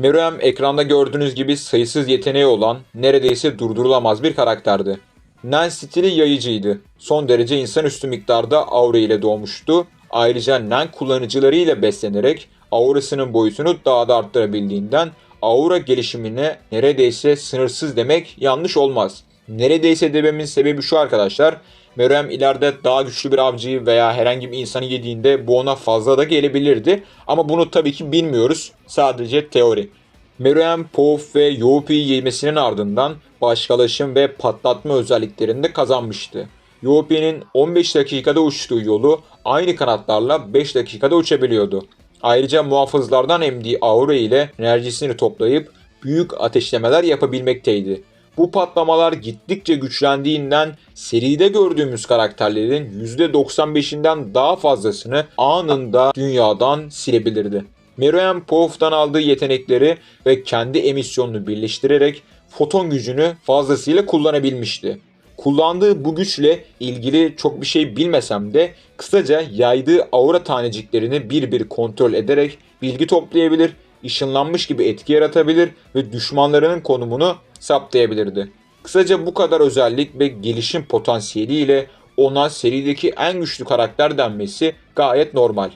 Meruem ekranda gördüğünüz gibi sayısız yeteneği olan neredeyse durdurulamaz bir karakterdi. Nen stili yayıcıydı. Son derece insanüstü miktarda aura ile doğmuştu. Ayrıca Nen kullanıcıları ile beslenerek aurasının boyutunu daha da arttırabildiğinden aura gelişimine neredeyse sınırsız demek yanlış olmaz. Neredeyse dememin sebebi şu arkadaşlar. Meruem ileride daha güçlü bir avcıyı veya herhangi bir insanı yediğinde bu ona fazla da gelebilirdi. Ama bunu tabii ki bilmiyoruz. Sadece teori. Meruem, Pof ve Youpi'yi yemesinin ardından başkalaşım ve patlatma özelliklerini de kazanmıştı. Youpi'nin 15 dakikada uçtuğu yolu aynı kanatlarla 5 dakikada uçabiliyordu. Ayrıca muhafızlardan emdiği aura ile enerjisini toplayıp büyük ateşlemeler yapabilmekteydi. Bu patlamalar gittikçe güçlendiğinden seride gördüğümüz karakterlerin %95'inden daha fazlasını anında dünyadan silebilirdi. Meruem Poff'tan aldığı yetenekleri ve kendi emisyonunu birleştirerek foton gücünü fazlasıyla kullanabilmişti. Kullandığı bu güçle ilgili çok bir şey bilmesem de kısaca yaydığı aura taneciklerini bir bir kontrol ederek bilgi toplayabilir, ışınlanmış gibi etki yaratabilir ve düşmanlarının konumunu saptayabilirdi. Kısaca bu kadar özellik ve gelişim potansiyeliyle ona serideki en güçlü karakter denmesi gayet normal.